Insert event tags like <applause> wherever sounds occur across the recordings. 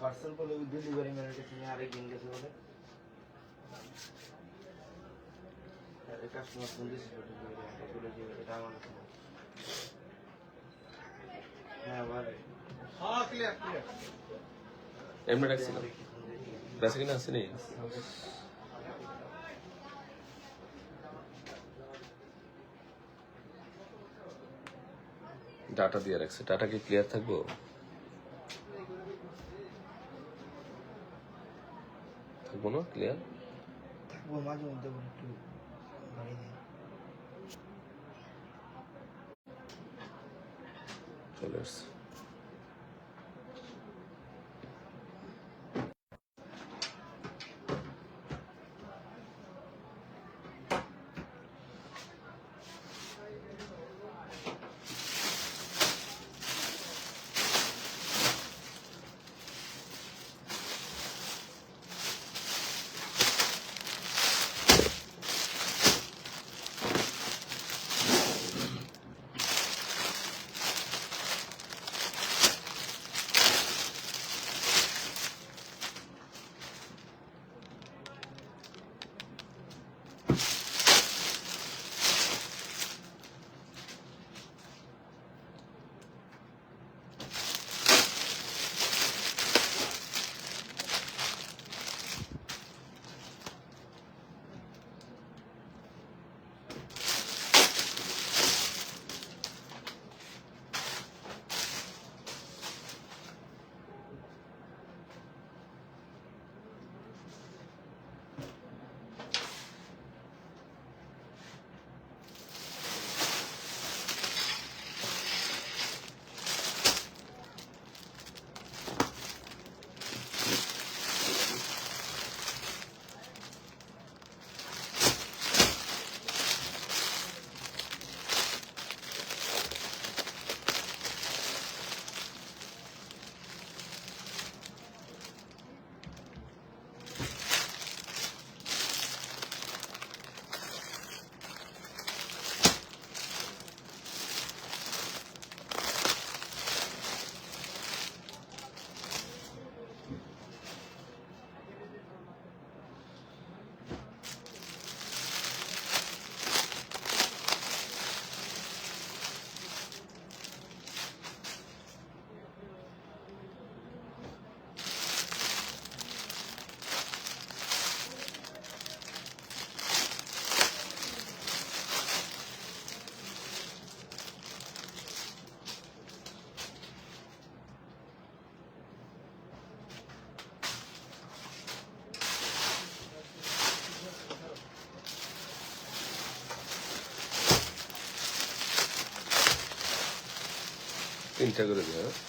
Parcel ওই delivery ম্যানের কাছে নিয়ে আরেকদিন গেছে বলে। কাস্টমার ফোন দিয়েছিল বলে যে এটা আমার কাছে না। হ্যাঁ আবার এমনি রাখছি না বেসে কিনা আসেনি ডাটা দিয়ে রাখছে। ডাটা কি ক্লিয়ার থাকব? থাকব না ক্লিয়ার থাকব মাঝে মধ্যে একটু বাড়ি দেয় চলে আসছে তিনটা করে দিও হ্যাঁ?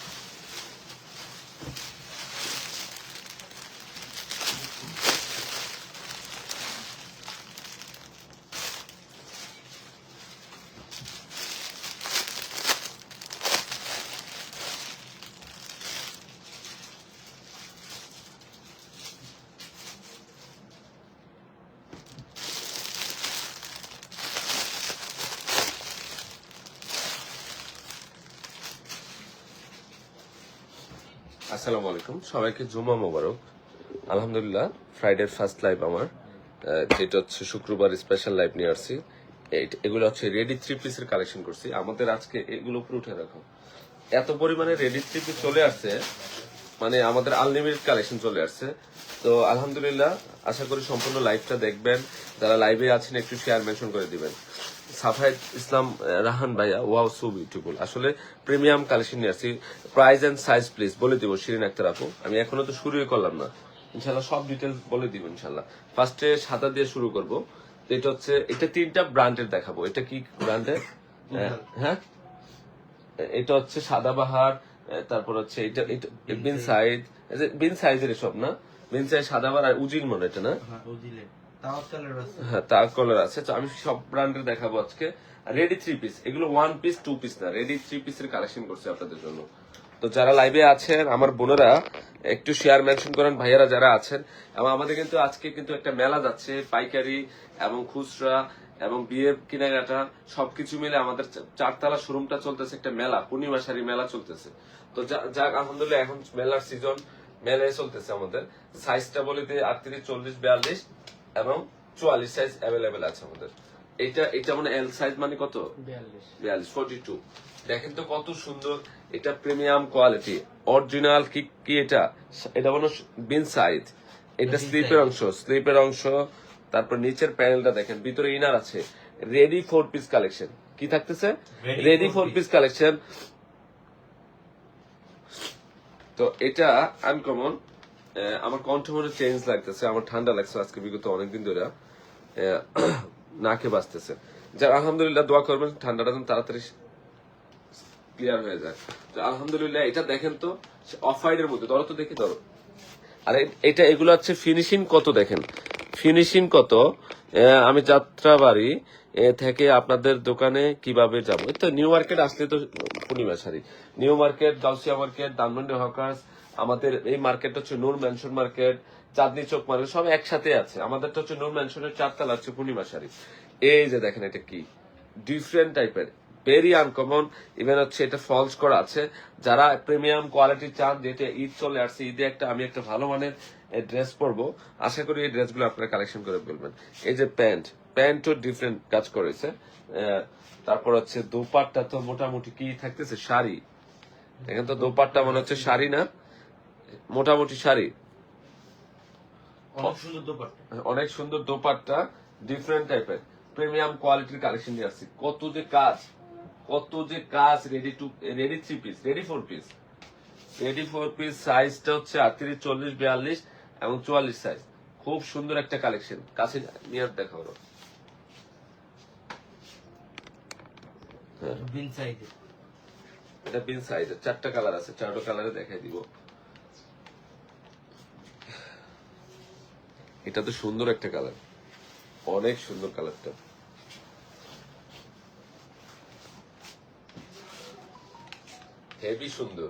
আসসালামু আলাইকুম। সবাইকে জুমা মোবারক। আলহামদুলিল্লাহ ফ্রাইডের ফার্স্ট লাইভ আমার। যেটা হচ্ছে শুক্রবার স্পেশাল লাইভ নিয়ে আসছি। এগুলো হচ্ছে রেডি থ্রি পিসের কালেকশন করছি। আমাদের আজকে এগুলো উপরে উঠে রাখো এত পরিমাণে রেডি থ্রি পিস চলে আসছে মানে আমাদের আনলিমিটেড কালেকশন চলে আসছে। তো আলহামদুলিল্লাহ, আশা করি সম্পূর্ণ লাইভটা দেখবেন। যারা লাইভে আছেন, একটু শেয়ার মেনশন করে দিবেন। সাফায়েত ইসলাম রাহান ভাইয়া ওয়াও সো বিউটিফুল। আসলে প্রিমিয়াম কালেকশন নিয়ে আসছি। প্রাইস এন্ড সাইজ প্লিজ বলে দিব শিরিন আক্তার আপু। আমি এখনও তো শুরুই করলাম না। ইনশাল্লাহ সব ডিটেলস বলে দিব ইনশাল্লাহ ফার্স্টে সাদা দিয়ে শুরু করব। এটা হচ্ছে এটা তিনটা ব্র্যান্ডের দেখাবো। এটা কি ব্র্যান্ডের? হ্যাঁ? এটা হচ্ছে সাদাবাহার তারপর হচ্ছে এটা বিন সাইজ বিন সাইজের সব না? বিন সাইজ সাদাবাহার আর উজির মনে এটা না? হ্যাঁ যারা লাইভে আছেন, আমার বোনেরা, একটু শেয়ার মেনশন করেন যারা আছেন। এবং আমাদের কিন্তু আজকে কিন্তু একটা মেলা যাচ্ছে, পাইকারি এবং খুচরা এবং বিয়ের কেনাকাটা, সবকিছু মিলে আমাদের চারতলা শোরুমটা চলতেছে একটা মেলা পূর্ণিমা শাড়ি মেলা চলতেছে। তো যাক, আলহামদুলিল্লাহ, এখন মেলার সিজন মেলায় চলতেছে আমাদের। সাইজটা বলে দিয়ে আটত্রিশ, চল্লিশ, বিয়াল্লিশ। এবং চুয়াল্লিশ সাইজ অ্যাভেলেবেল আছে আমাদের। এটা এটা মানে এল সাইজ মানে কত? বিয়াল্লিশ। বিয়াল্লিশ ফোর্টি টু দেখেন তো কত সুন্দর এটা প্রিমিয়াম কোয়ালিটি অরিজিনাল কি কি এটা? এটা হলো বিন সাইজ এটা স্লিপের অংশ স্লিপের অংশ। তারপর নিচের প্যানেলটা দেখেন ভিতরে ইনার আছে। রেডি ফোর পিস কালেকশন কি থাকতেছে? রেডি ফোর পিস কালেকশন তো এটা আনকমন আমার কণ্ঠ মনে চেঞ্জ লাগতেছে, আমার ঠান্ডা লাগছে, আজকে বিগত অনেকদিন ধরে <clears throat> নাকে বাজতেছে। যার আলহামদুলিল্লাহ, দোয়া করবেন, ঠান্ডাটা যেন তাড়াতাড়ি ক্লিয়ার হয়ে যায়। তো আলহামদুলিল্লাহ, এটা দেখেন তো অফ হোয়াইটের মধ্যে, ধরো তো দেখি, ধরো। আর এটা, এগুলো হচ্ছে ফিনিশিং কত, দেখেন। ফিনিশিং কত? আমি যাত্রা বাড়ি থেকে আপনাদের দোকানে কীভাবে যাব? নিউ মার্কেট আসলে তো Purnima sari. New market, Gausia market, Dhanmondi hawkers আমাদের এই মার্কেট হচ্ছে নূর ম্যানশন মার্কেট চাঁদনি চোখ মার্কেট সব একসাথে আছে। আমাদেরটা হচ্ছে নূর ম্যানশনের চারতলা হচ্ছে পূর্ণিমা শাড়ি। এই যে দেখেন এটা কি? ডিফারেন্ট টাইপের ভেরি আনকমন ইভেন হচ্ছে এটা ফলস করা আছে। যারা প্রিমিয়াম কোয়ালিটি চান, যেটা ঈদ চলে আসছে, ঈদে একটা আমি একটা ভালো মানের ড্রেস পরবো, আশা করি এই ড্রেসগুলো আপনারা কালেকশন করে বলবেন এই যে প্যান্ট প্যান্টও ডিফারেন্ট কাজ করেছে। তারপর হচ্ছে দোপাট্টা তো মোটামুটি কি থাকতেছে? শাড়ি। এখানে তো দোপাট্টা মনে হচ্ছে শাড়ি না? মোটামুটি শাড়ি। অনেক সুন্দর দোপাট্টা। ডিফারেন্ট টাইপের প্রিমিয়াম কোয়ালিটির কালেকশন নিয়ে আসছি। কত যে কাজ কত যে কাজ ready two ready three piece ready four piece ready four piece সাইজটা হচ্ছে আটত্রিশ চল্লিশ বিয়াল্লিশ এবং চুয়াল্লিশ সাইজ খুব সুন্দর একটা কালেকশন কাছে নিয়ে দেখা হলো বিন সাইজে এটা বিন সাইজের। চারটা কালার আছে চারটা কালারে দেখাই দিব। এটা তো সুন্দর একটা কালার অনেক সুন্দর কালারটা হেভি সুন্দর।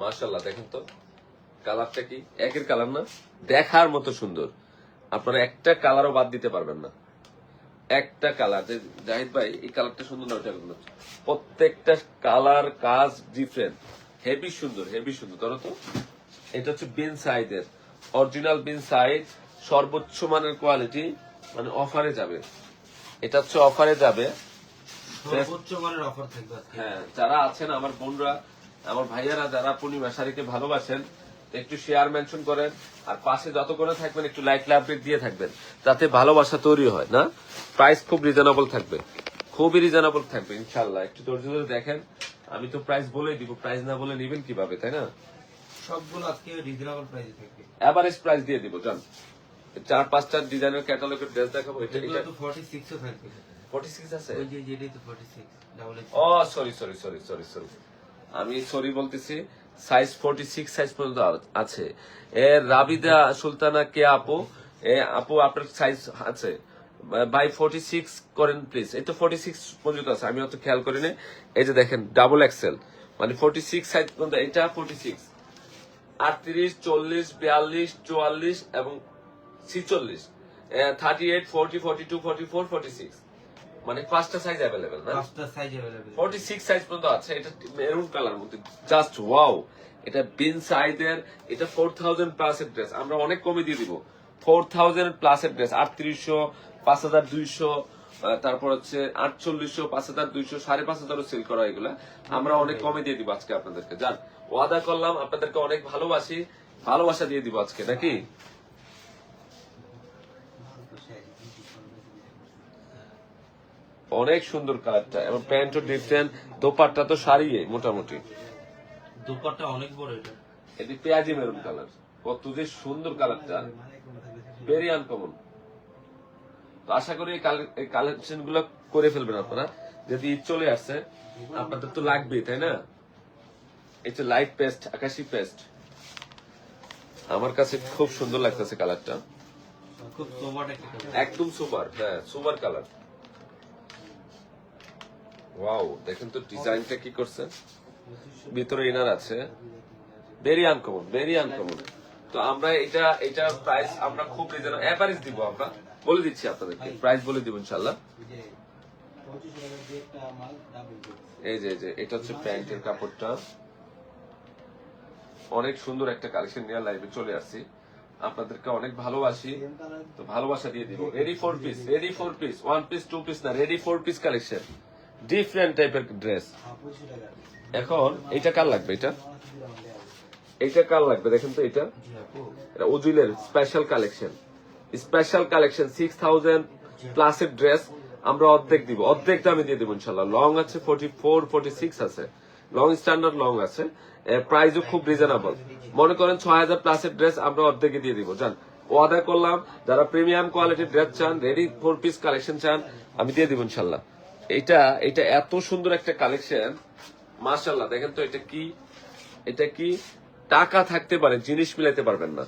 মাশাল্লাহ দেখেন তো। কালারটা কি? একের কালার না? দেখার মতো সুন্দর। আপনারা একটা কালারও বাদ দিতে পারবেন না। একটা কালার জাহিদ ভাই, এই কালারটা সুন্দর না সুন্দর প্রত্যেকটা কালার কাজ ডিফারেন্ট হেভি সুন্দর হেভি সুন্দর। ধরো তো। এটা হচ্ছে বিন সাইজের অরিজিনাল বিন সাইজ সর্বোচ্চ মানের কোয়ালিটি মানে অফারে যাবে। এটা হচ্ছে অফারে যাবে। সর্বোচ্চ মানের অফার থাকবে হ্যাঁ যারা আছেন আমার বোনরা আমার ভাইয়ারা যারা পূর্ণিমা শাড়িকে ভালোবাসেন একটু শেয়ার মেনশন করেন আর পাশে যত করে থাকবেন একটু লাইক আপডেট দিয়ে থাকবেন যাতে ভালোবাসা তৈরি হয় না? প্রাইস খুব রিজনেবল থাকবে। খুবই রিজনেবল থাকবে ইনশাল্লাহ একটু ধৈর্য ধরে দেখেন। আমি তো প্রাইস বলেই দিব প্রাইস না বলে নিবেন কীভাবে তাই না? সবগুলো আজকে রিজনেবল প্রাইস থাকবে। এভারেজ প্রাইস দিয়ে দিব জান। চার পাঁচটা ডিজাইনের ক্যাটালগের ড্রেস দেখাবো এটা এগুলো তো 46 ও থাকবে। ফর্টি সিক্স আছে? ওই যে যেটাই তো 46 double oh sorry sorry sorry sorry sorry আমি সরি বলতেছি সাইজ ফোর্টি সিক্স সাইজ পর্যন্ত আছে। এ রাবিদা সুলতানা কে আপু? এ আপু আপনার সাইজ আছে। বাই ফোর্টি সিক্স করেন প্লিজ এই তো ফোর্টি সিক্স পর্যন্ত আছে আমি অত খেয়াল করি করিনি এই যে দেখেন ডাবল এক্সেল মানে ফোর্টি সিক্স সাইজ পর্যন্ত এটা ফোর্টি সিক্স আটত্রিশ চল্লিশ বিয়াল্লিশ চুয়াল্লিশ এবং ছিচল্লিশ। Thirty eight forty forty two forty four forty six মানে পাঁচটা সাইজ অ্যাভেলেবেল না? পাঁচটা সাইজ অ্যাভেলেবেল 46 সাইজ পর্যন্ত আছে। এটা মেরুন কালার মধ্যে। জাস্ট ওয়াও এটা বিন সাইজের এটা 4000 প্লাস এর ড্রেস আমরা অনেক কমে দিয়ে দিব। 4000 প্লাস এর ড্রেস 3800 5200 তারপর হচ্ছে 4800 5200 5500 সেল করা এগুলা। আমরা অনেক কমে দিয়ে দিব আজকে আপনাদেরকে। জান ওয়াদা করলাম আপনাদেরকে অনেক ভালোবাসি। ভালোবাসা দিয়ে দিব আজকে নাকি? অনেক সুন্দর কালারটা এবং প্যান্টও ডিফারেন্ট দোপাট্টা তো সারিয়ে মোটামুটি। দোপাট্টা অনেক বড় এটা। এটি পেঁয়াজি মেরুন কালার। কত যে সুন্দর কালারটা। ভেরি আনকমন তো আশা করি এই কালেকশনগুলো করে ফেলবেন আপনারা। যদি ঈদ চলে আসছে আপনাদের তো লাগবেই তাই না? এই যে লাইট পেস্ট আকাশি পেস্ট আমার কাছে খুব সুন্দর লাগতেছে কালারটা। খুব কালার। একদম সুপার হ্যাঁ সুপার কালার। ওয়াও দেখেন তো ডিজাইনটা কি করছে? ভিতরে ইনার আছে। ভেরি আনকমন ভেরি আনকমন তো আমরা এটা এটা প্রাইস আমরা খুব রিজনেবল দিব আমরা। বলে দিচ্ছি আপনাদেরকে প্রাইস বলে দিব এই যে যে, এটা হচ্ছে প্যান্টের কাপড়টা। অনেক সুন্দর একটা কালেকশন নিয়ে লাইভে চলে আসছি। আপনাদেরকে অনেক ভালোবাসি। তো ভালোবাসা দিয়ে দিব। Ready four piece ready four piece one piece two piece না ready four piece collection different টাইপের ড্রেস এখন এটা কার লাগবে এটা? এটা কার লাগবে? দেখেন তো এটা। এটা উজুলের special collection special collection six thousand প্লাসের ড্রেস আমরা অর্ধেক দিব। অর্ধেক দামে দিয়ে দিব ইনশাল্লাহ লং আছে ফোর্টি ফোর ফোর্টি সিক্স আছে। লং স্ট্যান্ডার্ড লং আছে। প্রাইসও খুব রিজনেবল মনে করেন ছয় হাজার প্লাসের ড্রেস আমরা অর্ধেকে দিয়ে দিব। জান, ওয়াদা করলাম, যারা প্রিমিয়াম কোয়ালিটির ড্রেস চান রেডি ফোর পিস কালেকশন চান, আমি দিয়ে দিব ইনশাল্লাহ এটা এটা এত সুন্দর একটা কালেকশন মাশাল্লাহ দেখেন তো এটা কি এটা কি? টাকা থাকতে পারে, জিনিস মিলাতে পারবেন না।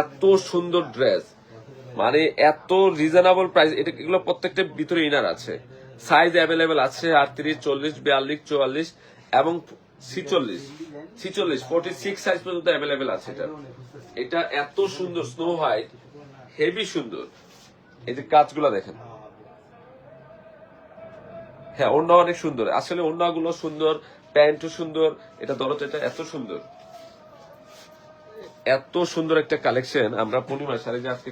এত সুন্দর ড্রেস মানে এত রিজনেবল প্রাইস এটা এগুলো প্রত্যেকটা ভিতরে ইনার আছে। সাইজ অ্যাভেলেবেল আছে আটত্রিশ, চল্লিশ, বিয়াল্লিশ, চুয়াল্লিশ এবং ছিচল্লিশ। ছিচল্লিশ ফোর্টি সিক্স সাইজ পর্যন্ত অ্যাভেলেবেল আছে এটা। এটা এত সুন্দর স্নো হোয়াইট হেভি সুন্দর। এই কাজগুলো দেখেন। হ্যাঁ অন্য অনেক সুন্দর। আসলে অন্যগুলো সুন্দর প্যান্টও সুন্দর এটা ধরো এটা এত সুন্দর। এত সুন্দর একটা কালেকশন আমরা পূর্ণিমা শাড়ি যে আজকে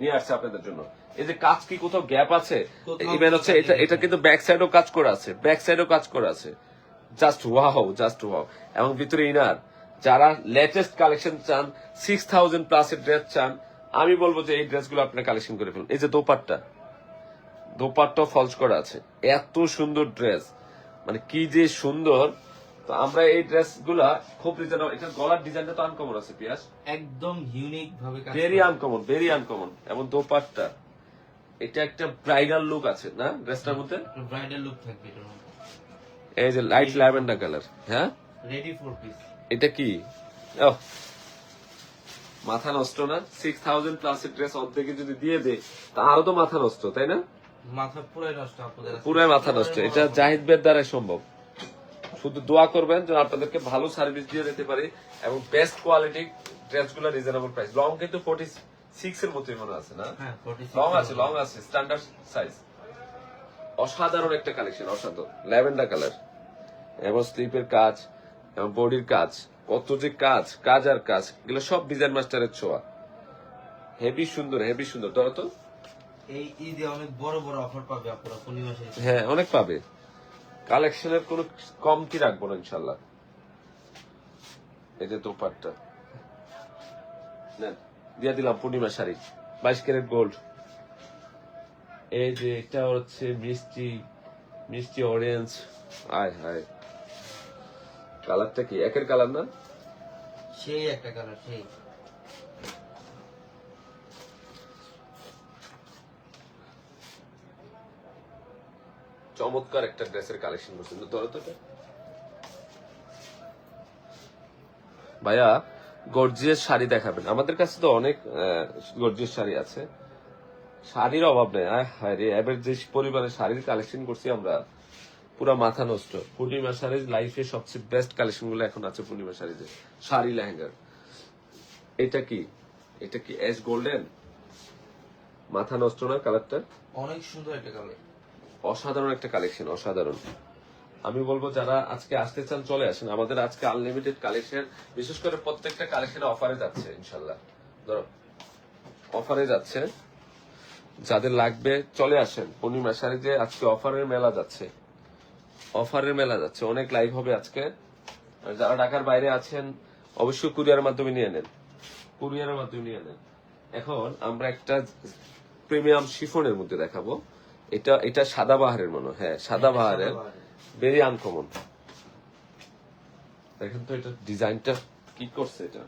নিয়ে আসছে আপনাদের জন্য। এই যে কাজ কি কোথাও গ্যাপ আছে? ইভেন হচ্ছে এটা এটা কিন্তু ব্যাক সাইডও কাজ করা আছে ব্যাক সাইডও কাজ করা আছে। জাস্ট ওয়াও জাস্ট ওয়াও এবং ভিতরে ইনার। যারা লেটেস্ট কালেকশন চান সিক্স থাউজেন্ড প্লাস এর ড্রেস চান আমি বলব যে এই ড্রেসগুলো আপনি কালেকশন করে ফেলুন। এই যে দোপাট্টা। দোপাট্টা ফলস করা আছে। এত সুন্দর ড্রেস মানে কি যে সুন্দর। তো আমরা এই ড্রেসগুলা খুব রিজনেবল এটা গলার ডিজাইনটা তো আনকমন আছে পিয়াস। একদম ইউনিক ভাবে ভেরি আনকমন ভেরি আনকমন এবং দোপাট্টা। এটা একটা ব্রাইডাল লুক আছে না? ড্রেসটার মধ্যে? ব্রাইডাল লুক থাকবে এই যে লাইট ল্যাভেন্ডার কালার হ্যাঁ? রেডি ফোর পিস এটা কি? ওহ, মাথা নষ্ট না? সিক্স থাউজেন্ড প্লাস এর ড্রেস অর্ধেকে যদি দিয়ে দে আরও তো মাথা নষ্ট তাই না? মাথা পুরাই নষ্ট আপনাদের পুরাই মাথা নষ্ট। এটা জাহিদ বের দ্বারাই সম্ভব। শুধু দোয়া করবেন যেন আপনাদেরকে ভালো সার্ভিস দিয়ে দিতে পারি এবং বেস্ট কোয়ালিটি ড্রেসগুলো রিজনেবল প্রাইস লং কিন্তু ফোর্টি সিক্স এর মতোই মনে আছে না? হ্যাঁ লং আছে লং আছে স্ট্যান্ডার্ড সাইজ অসাধারণ একটা কালেকশন অসাধারণ। Lavender colour. এবং স্লিপের কাজ এবং বডির কাজ কত যে কাজ কাজ আর কাজ এগুলো সব ডিজাইন মাস্টারের ছোঁয়া। হেভি সুন্দর হেভি সুন্দর। ধরো তো। এই ঈদে অনেক বড় বড় অফার পাবে আপনারা পূর্ণিমা হ্যাঁ অনেক পাবে। কালেকশনের কোনো কমতি রাখব না ইনশাল্লাহ এই তো দোপাট্টা। নেন, দিয়ে দিলাম পূর্ণিমা শাড়ি বাইশ ক্যারেট গোল্ড এই যে এটা হচ্ছে মিষ্টি মিষ্টি অরেঞ্জ আয় হায়। কালারটা কি? একের কালার না? সেই একটা কালার সেই। চমৎকার একটা ড্রেসের কালেকশন তো ভাইয়া, গর্জিয়াস শাড়ি দেখাবেন। আমাদের কাছে তো অনেক গর্জিয়াস শাড়ি আছে। শাড়ির অভাব নেই। যে পরিমাণে শাড়ির কালেকশন করছি আমরা, পুরো মাথা নষ্ট। পূর্ণিমা শাড়ির লাইফে সবচেয়ে বেস্ট কালেকশনগুলো এখন আছে পূর্ণিমা শাড়িতে। শাড়ি লেহেঙ্গার। এটা কি? এটা কি এস গোল্ডেন মাথা নষ্ট না কালারটা অনেক সুন্দর একটা কালার অসাধারণ একটা কালেকশন অসাধারণ। আমি বলব যারা আজকে আসতে চান, চলে আসেন। আমাদের আজকে আনলিমিটেড কালেকশন বিশেষ করে প্রত্যেকটা কালেকশন অফারে যাচ্ছে ইনশাল্লাহ ধরো অফারে যাচ্ছে, যাদের লাগবে, চলে আসেন। পূর্ণিমা শাড়িতে আজকে অফারের মেলা যাচ্ছে। অফারের মেলা যাচ্ছে। অনেক লাইভ হবে আজকে। যারা ঢাকার বাইরে আছেন, অবশ্যই কুরিয়ারের মাধ্যমে নিয়ে নেন। কুরিয়ারের মাধ্যমে নিয়ে নেন। এখন আমরা একটা প্রিমিয়াম শিফনের মধ্যে দেখাবো। এটা এটা সাদা বাহারের মনে হ্যাঁ। সাদা বাহারের। ভেরি আনকমন দেখেন তো এটা ডিজাইনটা কি করছে এটা?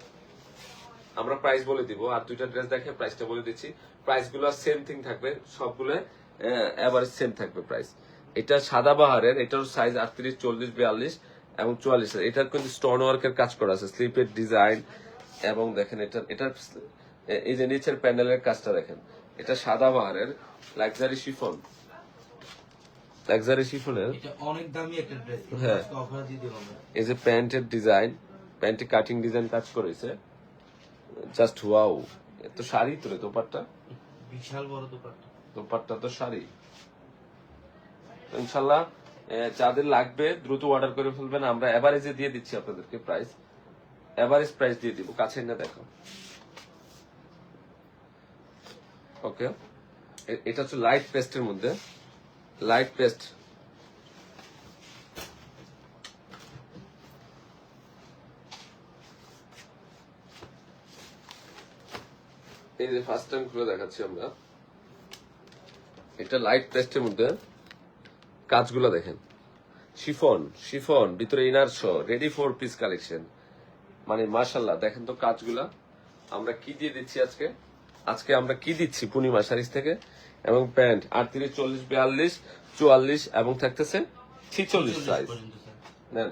আমরা প্রাইস বলে দিব। আর দুইটা ড্রেস দেখে প্রাইসটা বলে দিচ্ছি। প্রাইসগুলো সেম থিং থাকবে। সবগুলো এভারেজ সেম থাকবে প্রাইস এটা সাদা বাহারের এটার সাইজ আটত্রিশ চল্লিশ বিয়াল্লিশ এবং চুয়াল্লিশ এটার কিন্তু স্টোন ওয়ার্কের কাজ করা আছে। স্লিপের ডিজাইন এবং দেখেন এটা এটার এই যে নিচের প্যান্ডেলের কাজটা দেখেন। এটা সাদা বাহারের লাক্সারি শিফন লাক্সারি শিফনের অনেক দামি একটা ড্রেস হ্যাঁ। এই যে প্যান্টের ডিজাইন প্যান্টে কাটিং ডিজাইন কাজ করেছে। জাস্ট ওয়াও এত শাড়ি তো রে দোপাট্টা? বিশাল বড় দোকানটা দোপাট্টা তো শাড়ি। ইনশাল্লাহ যাদের লাগবে দ্রুত অর্ডার করে ফেলবেন। আমরা এভারেজে দিয়ে দিচ্ছি আপনাদেরকে প্রাইস এভারেজ প্রাইস দিয়ে দিব। কাছে না দেখো ওকে। এটা হচ্ছে লাইট পেস্টের মধ্যে। লাইট পেস্ট এই যে ফার্স্ট টাইম খুলে দেখাচ্ছি আমরা। এটা লাইট পেস্টের মধ্যে কাজগুলো দেখেন। শিফন শিফন, ভিতরে inner so ready four piece collection মানে মাশাল্লাহ দেখেন তো কাজগুলা। আমরা কি দিয়ে দিচ্ছি আজকে? আজকে আমরা কি দিচ্ছি পূর্ণিমা শাড়িজ থেকে? এবং প্যান্ট। আটত্রিশ চল্লিশ বিয়াল্লিশ চুয়াল্লিশ এবং থাকতেছে ছিচল্লিশ সাইজ নেন।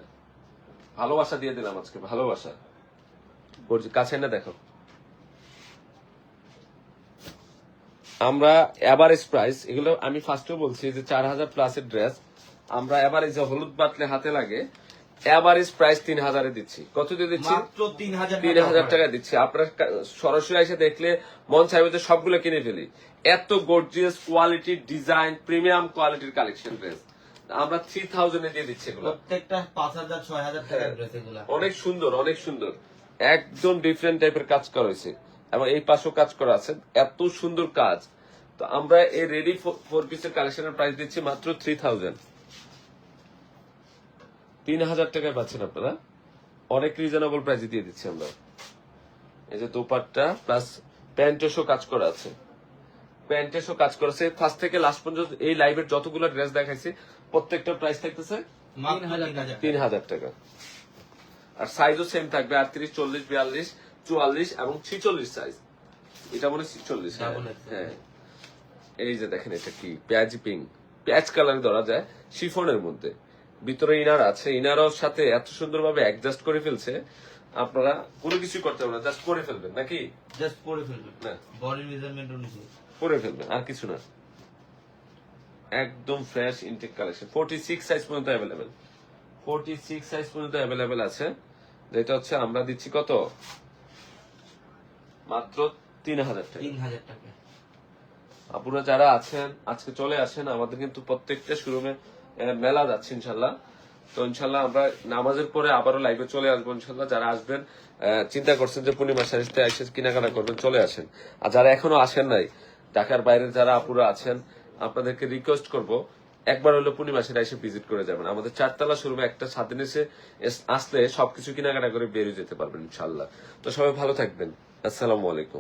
ভালোবাসা দিয়ে দিলাম আজকে ভালোবাসা। কাছে না দেখো। আমরা এভারেজ প্রাইস এগুলো আমি ফার্স্টেও বলছি যে চার হাজার প্লাসের ড্রেস আমরা এভারেজ হলুদ বাতলে হাতে লাগে এভারেজ প্রাইস তিন হাজারে দিচ্ছি। কত দিয়ে দিচ্ছি? তিন হাজার টাকা দিচ্ছি। আপনার সরাসরি এসে দেখলে মন চাইবে যে সবগুলো কিনে ফেলি। এত গর্জিয়াস কোয়ালিটি ডিজাইন প্রিমিয়াম কোয়ালিটির কালেকশন ড্রেস আমরা থ্রি থাউজেন্ডে দিয়ে দিচ্ছি এগুলো। প্রত্যেকটা পাঁচ হাজার ছয় হাজার টাকার ড্রেস এগুলা। অনেক সুন্দর অনেক সুন্দর। একদম ডিফারেন্ট টাইপের কাজ করা হয়েছে। এবং এই পাশেও কাজ করা আছে। এত সুন্দর কাজ। তো আমরা এই রেডি ফোর পিসের কালেকশনের প্রাইস দিচ্ছি মাত্র থ্রি থাউজেন্ড তিন হাজার টাকায় পাচ্ছেন আপনারা। অনেক রিজনেবল প্রাইসে দিয়ে দিচ্ছি আমরা। এই যে দোপাট্টা প্লাস প্যান্টেসও কাজ করা আছে। প্যান্টেসও কাজ করেছে ফার্স্ট থেকে লাস্ট পর্যন্ত এই লাইভের যতগুলো ড্রেস দেখাইছি প্রত্যেকটা প্রাইস থাকতেছে তিন হাজার টাকা। আর সাইজও সেম থাকবে আটত্রিশ চল্লিশ বিয়াল্লিশ চুয়াল্লিশ এবং ছিচল্লিশ সাইজ এটা মনে হয় ছিচল্লিশ হ্যাঁ। হ্যাঁ। এই যে দেখেন এটা কি পেঁয়াজি পিঙ্ক পেঁয়াজ কালার ধরা যায় শিফনের মধ্যে। ভিতরে ইনার আছে। ইনারও সাথে এত সুন্দরভাবে অ্যাডজাস্ট করে ফেলছে আপনারা কোনো কিছু করতে হবে না জাস্ট করে ফেলবেন নাকি? জাস্ট পরে ফেলবেন। না। বডি মেজারমেন্ট অনুযায়ী করে ফেলবেন আর কিছু না। একদম fresh intake collection forty six size পর্যন্ত ফোর্টি সিক্স সাইজ পর্যন্ত অ্যাভেলেবেল আছে। যেটা হচ্ছে আমরা দিচ্ছি কত? মাত্র তিন হাজার টাকা। তিন হাজার টাকা। আপুরা যারা আছেন আজকে চলে আসেন আমাদের কিন্তু প্রত্যেকটা শোরুমে মেলা যাচ্ছে ইনশাল্লাহ তো ইনশাল্লাহ আমরা নামাজের পরে আবারও লাইভে চলে আসব ইনশাল্লাহ যারা আসবেন চিন্তা করছেন যে পূর্ণিমা সারিতে এসে কেনাকাটা করবেন, চলে আসেন। আর যারা এখনও আসেন নাই, ঢাকার বাইরে যারা আপুরা আছেন, আপনাদেরকে রিকোয়েস্ট করব, একবার হলো পূর্ণিমা সেটা এসে ভিজিট করে যাবেন। আমাদের চারতলা শোরুমে একটা সাত দিন এস- আসলে সবকিছু কেনাকাটা করে বেরিয়ে যেতে পারবেন ইনশাল্লাহ তো সবাই ভালো থাকবেন। আসসালামু আলাইকুম।